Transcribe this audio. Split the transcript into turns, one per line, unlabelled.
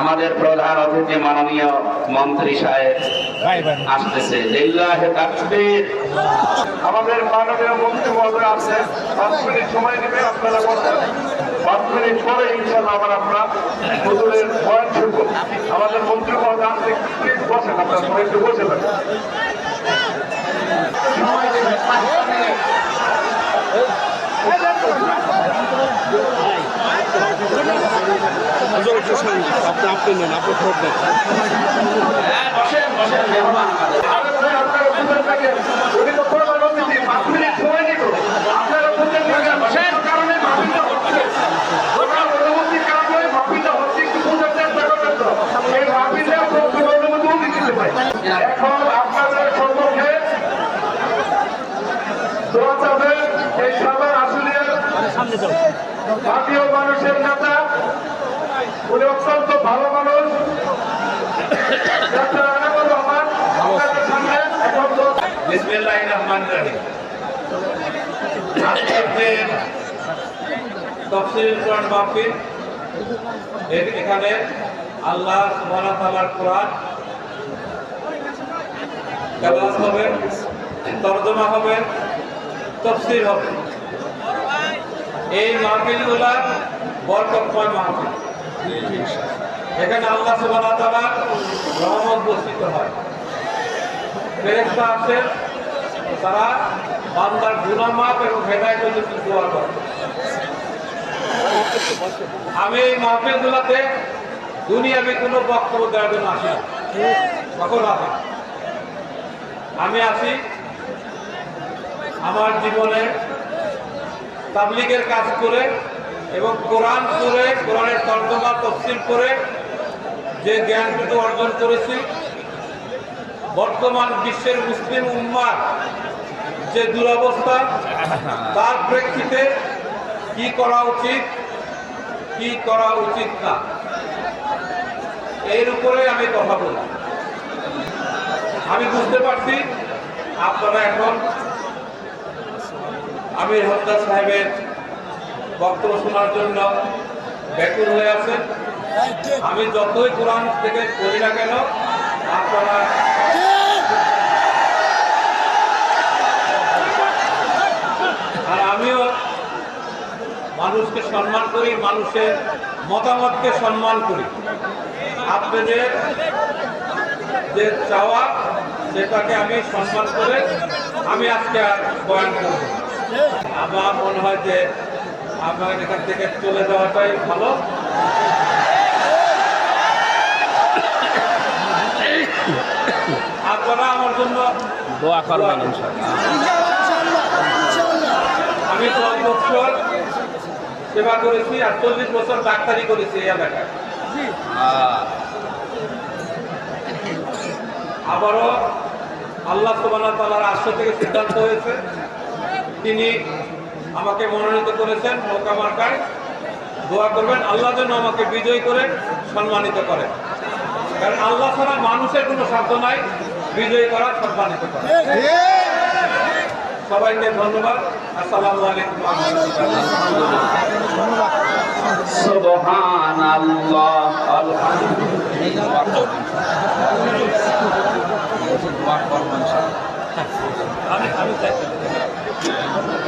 আমাদের প্রধান অতিথি মাননীয় মন্ত্রী সাহেব আসতেছে।
আমাদের মাননীয় মন্ত্রী মহোদয় আছে পাঁচ মিনিট সময় নেবে আপনারা বসেন পাঁচ মিনিট পরে ইনশাল্লাহ আবার আমরা হুজুরের বয়ান শুনব। আমাদের মন্ত্রী মহোদয় প্লিজ বসেন আপনারা সবাই একটু বসে থাকেন।
আপনি আপনি নেন আপনি
আমাদের
আরে ভাই, আপনারা বসে থাকেন উনি তো প্রধান অতিথি পাঁচ মিনিট সময় নিব আপনারা বসে থাকেন বসেন কারণে মাহফিলটা হচ্ছে প্রধান অনুমতির কারণে মাহফিলটা হচ্ছে একটু বোঝার চেষ্টা করবেন তো এই মাহফিলে প্রথম অনুমতি উনি দিতে পারে এখন আপনাদের সম্মুখে দোয়া চাবেন এই সবার আসলিয়ার জাতীয় মানুষের নেতা উনি অত্যন্ত ভালো মানুষ। এখন
আল্লাহ কোরআন হবে তরজমা হবে তফসির হবে। এই মাহফিলগুলা বরকতময় মাহফিল। এখানে আল্লাহ ওয়া তাআলার রহমত বর্ষিত হয়। ফেরেশতা আসে, তারা বান্দার গুনাহ মাপ এবং হেদায়েতের জন্য দোয়া করে। আমি এই মাহফিলগুলোতে দুনিয়াবি কোনো বক্তব্য দেওয়ার জন্য আসি না। কখনো আসি আমি আসি আমার জীবনে তাবলিগের কাজ করে এবং কোরআন করে, কোরআনের তর্জমা, তফসিল করে যে জ্ঞানটুকু অর্জন করেছি। বর্তমান বিশ্বের মুসলিম উম্মার যে দুরবস্থা, তার প্রেক্ষিতে কি করা উচিত, কি করা উচিত না, এর উপরে আমি কথা বলি আমি বুঝতে পারছি, আপনারা এখন আমির হত্যা সাহেবের বক্তব্য শোনার জন্য ব্যাকুল হয়ে আছেন। আমি যতই কোরআন থেকে করি না কেন, আপনারা আর আমিও মানুষকে সম্মান করি, মানুষের মতামতকে সম্মান করি। আপনাদের যে চাওয়া, সেটাকে আমি সম্মান করে আমি আজকে আর বয়ান করব আমার মনে হয় যে আমার এখান থেকে চলে যাওয়াটাই ভালো। আপনারা আমার জন্য
দোয়া করবেন
আমি দশ বছর সেবা করেছি আর চল্লিশ বছর ডাক্তারি করেছি এই এলাকায়। আবারও আল্লাহ সুবাহ তালার আশ্রয় থেকে সিদ্ধান্ত হয়েছে। তিনি আমাকে মনোনীত করেছেন নৌকা মার্কায়। দোয়া করবেন আল্লাহ যেন আমাকে বিজয় করে সম্মানিত করেন কারণ আল্লাহ ছাড়া মানুষের কোনো সাধ্য নাই বিজয় করা সম্মানিত করা। সবাইকে ধন্যবাদ। আসসালামু আলাইকুম। সুবহানাল্লাহ আলহামদুলিল্লাহ।
আমি আমি